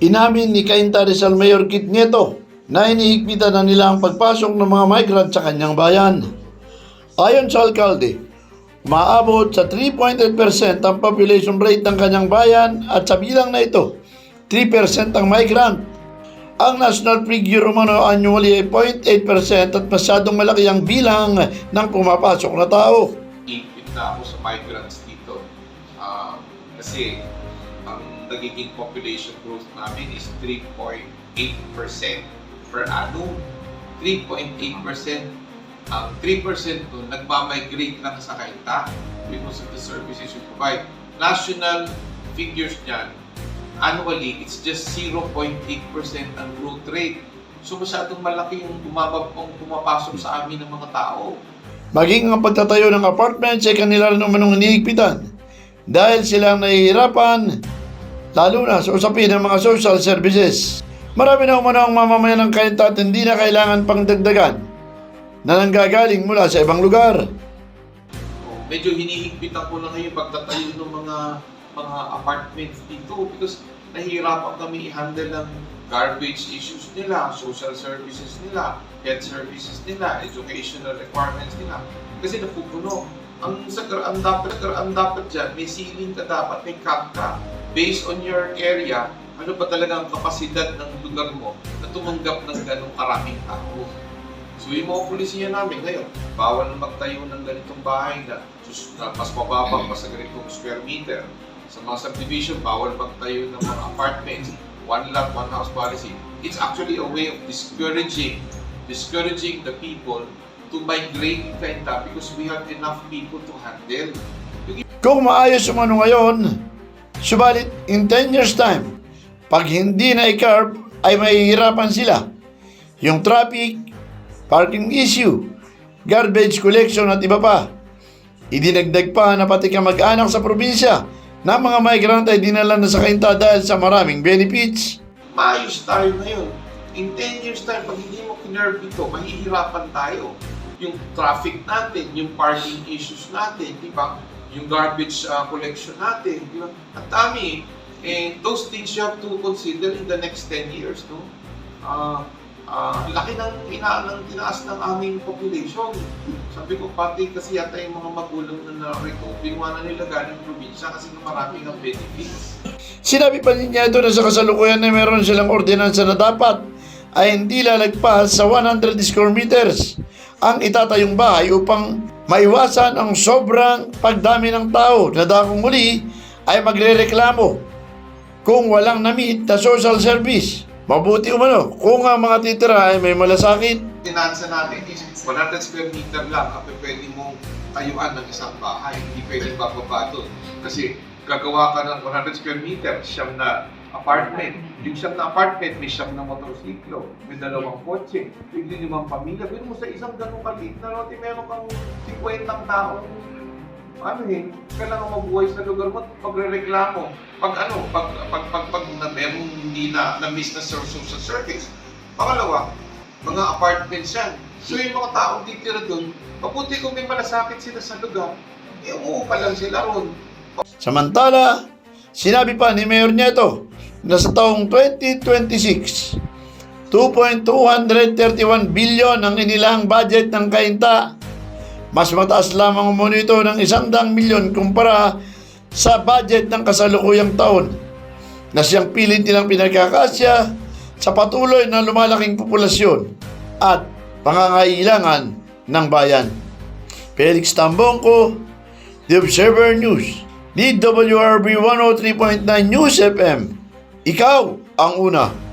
Inamin ni Cainta Rizal Mayor Kit Nieto na hinihigpitan na nila ang pagpasok ng mga migrant sa kanyang bayan. Ayon sa alkalde, umaabot sa 3.8% ang population rate ng kanyang bayan at sa bilang na ito, 3% ang migrant. Ang national figure umano annually ay 0.8% at masyadong malaki ang bilang ng pumapasok na tao. ipit na ako sa migrants dito. Ah, kasi ang nagiging population growth namin is 3.8% per annum. 3.8%. Ang 3% doon, nagmamigrate lang sa kaita because of the services you provide. National figures niyan, annually, it's just 0.8% ang growth rate. So masyadong malaki yung bumabab ang pumapasok sa amin ng mga tao. Maging ang pagtatayo ng apartments ay kanila rin umanong hinihigpitan dahil silang nahihirapan lalo na sa usapin ng mga social services. Marami na umano ang mamamayan ng kainta at hindi na kailangan pang dagdagan na nanggagaling mula sa ibang lugar. Oh, medyo hinihigpitan ko na ngayon pagtatayo ng mga mga apartments dito because nahihirapan kami i-handle ng garbage issues nila, social services nila, health services nila, educational requirements nila. Kasi napupuno. Ang sa ang dapat ang dapat diyan, may ceiling ka dapat, may cap ka. Based on your area, ano ba talaga ang kapasidad ng lugar mo na tumanggap ng ganong karaming tao? So yung mga polisiya namin ngayon, bawal na magtayo ng ganitong bahay na, na mas mababa pa sa ganitong square meter. Sa mga subdivision, bawal magtayo ng mga apartments, one lot, one house policy. It's actually a way of discouraging, discouraging the people to migrate in Kainta because we have enough people to handle. Kung maayos umano ngayon, subalit in 10 years time, pag hindi na i-curb ay mahihirapan sila. Yung traffic, parking issue, garbage collection at iba pa. Idinagdag pa na pati ka mag-anak sa probinsya na mga migrant ay dinala na sa kainta dahil sa maraming benefits. maayos tayo ngayon. In 10 years time, pag hindi mo kinerve ito, mahihirapan tayo. Yung traffic natin, yung parking issues natin, di ba? Yung garbage uh, collection natin, di ba? Ang dami. And those things you have to consider in the next 10 years, no? Ah, ah, laki ng ina ng tinaas ng aming population. Sabi ko, pati kasi yata yung mga magulang na narito, binuha na nila galing probinsya kasi ng maraming ang benefits. Sinabi pa niya ito na sa kasalukuyan na meron silang ordinansa na dapat ay hindi lalagpas sa 100 square meters ang itatayong bahay upang maiwasan ang sobrang pagdami ng tao na dakong muli ay magrereklamo kung walang na-meet na social service. Mabuti umano kung ang mga titira ay may malasakit. Tinansa natin is 100 square meter lang ang pwede mong tayuan ng isang bahay. Hindi pwedeng bababa doon. Kasi gagawa ka ng 100 square meter, siyam na apartment. Yung siyam na apartment, may siyam na motorsiklo, may dalawang kotse, may limang pamilya. Pero mo sa isang ganong kaliit na lote, meron kang 50 taong ano eh, kailangan mabuhay sa lugar mo at pagre-reklamo. Pag ano, pag, pag, pag, pag na hindi na na-miss na sa social service. Pangalawa, mga apartments yan. So yung mga taong titira doon, mabuti kung may malasakit sila sa lugar, eh umuupa lang sila ron. Samantala, sinabi pa ni Mayor Nieto na sa taong 2026, 2.231 billion ang inilang budget ng kainta. Mas mataas lamang umano ito ng isang daang milyon kumpara sa budget ng kasalukuyang taon na siyang pilit nilang pinagkakasya sa patuloy na lumalaking populasyon at pangangailangan ng bayan. Felix Tambongko, The Observer News, DWRB 103.9 News FM. Ikaw ang una.